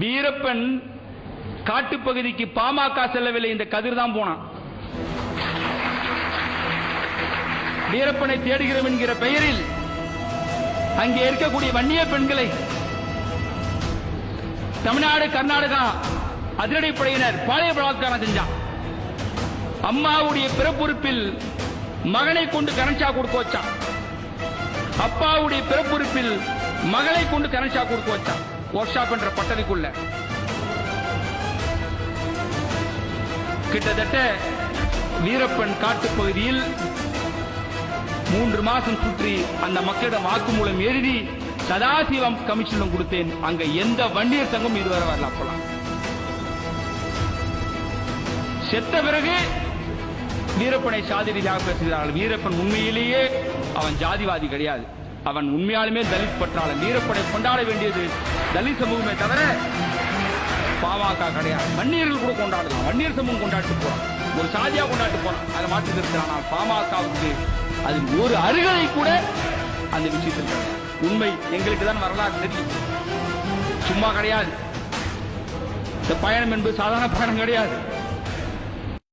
வீரப்பன் காட்டுப்பகுதிக்கு பாமக செல்லவில்லை. இந்த கதிர் தான் போனான். வீரப்பனை தேடுகிறோம் என்கிற பெயரில் அங்கே இருக்கக்கூடிய வன்னிய பெண்களை தமிழ்நாடு கர்நாடகா அதிரடிப்படையினர் பாளைய பலாத்காரம் செஞ்சான். அம்மாவுடைய பிறப்புறுப்பில் மகனை கொண்டு கரன்ஷா கொடுக்க வச்சான். அப்பாவுடைய பிறப்புறுப்பில் மகளை கொண்டு கரன்ஷா கொடுக்க வச்சான். ஒர்க் ஷாப் என்ற பட்டணிக்குள்ள கிட்டத்தட்ட வீரப்பன் காட்டுப் பகுதியில் மூன்று மாசம் சுற்றி அந்த மக்களிடம் வாக்குமூலம் எழுதி சதாசிவம் கமிஷனும் கொடுத்தேன். அங்க எந்த வண்டியர் சங்கம் இதுவரை வரல அப்பலாம் செத்த பிறகு வீரப்பனை சாதி ரீதியாக பேசுகிறார்கள். வீரப்பன் உண்மையிலேயே அவன் ஜாதிவாதி கிடையாது. அவன் உண்மையாலுமே தலித் பற்றாளன் வீரப்படை கொண்டாட வேண்டியது தலித் சமூகமே தவிர பாமக கிடையாது. வன்னியர்கள் கூட கொண்டாடலாம். வன்னியர் சமூகம் கொண்டாட்டு போறான். ஒரு சாதியா கொண்டாட்டு போறான். அதை மாற்றி இருக்கிறான் ஆனால் பாமகவுக்கு அது ஒரு அருகலை கூட அந்த விஷயத்தில் உண்மை எங்களுக்கு தான் வரலாறு தெரியும். சும்மா கிடையாது. இந்த பயணம் என்பது சாதாரண பயணம் கிடையாது.